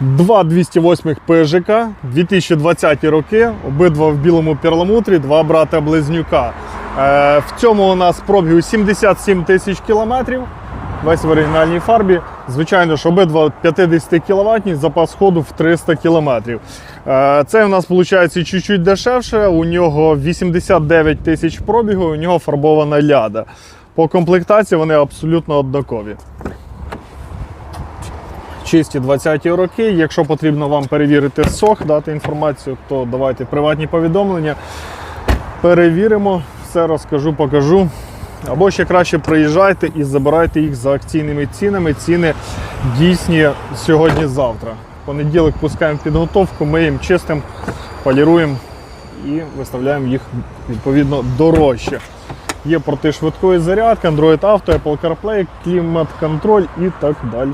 Два 208 ПЖК, 2020 роки, обидва в білому перламутрі, два брата близнюка. Е, в цьому у нас пробігу 77 тисяч кілометрів. Весь в оригінальній фарбі. Звичайно ж, обидва 50 кВт, запас ходу в 300 км. Це у нас виходить чуть-чуть дешевше. У нього 89 тисяч пробігу, у нього фарбована ляда. По комплектації вони абсолютно однакові. Чисті 20-ті роки. Якщо потрібно вам перевірити сох, дати інформацію, то давайте приватні повідомлення. Перевіримо, все розкажу, покажу. Або ще краще приїжджайте і забирайте їх за акційними цінами. Ціни дійсні сьогодні-завтра. Понеділок пускаємо підготовку, ми їм чистимо, поліруємо і виставляємо їх відповідно дорожче. Є порти швидкої зарядки, Android Auto, Apple CarPlay, клімат-контроль і так далі.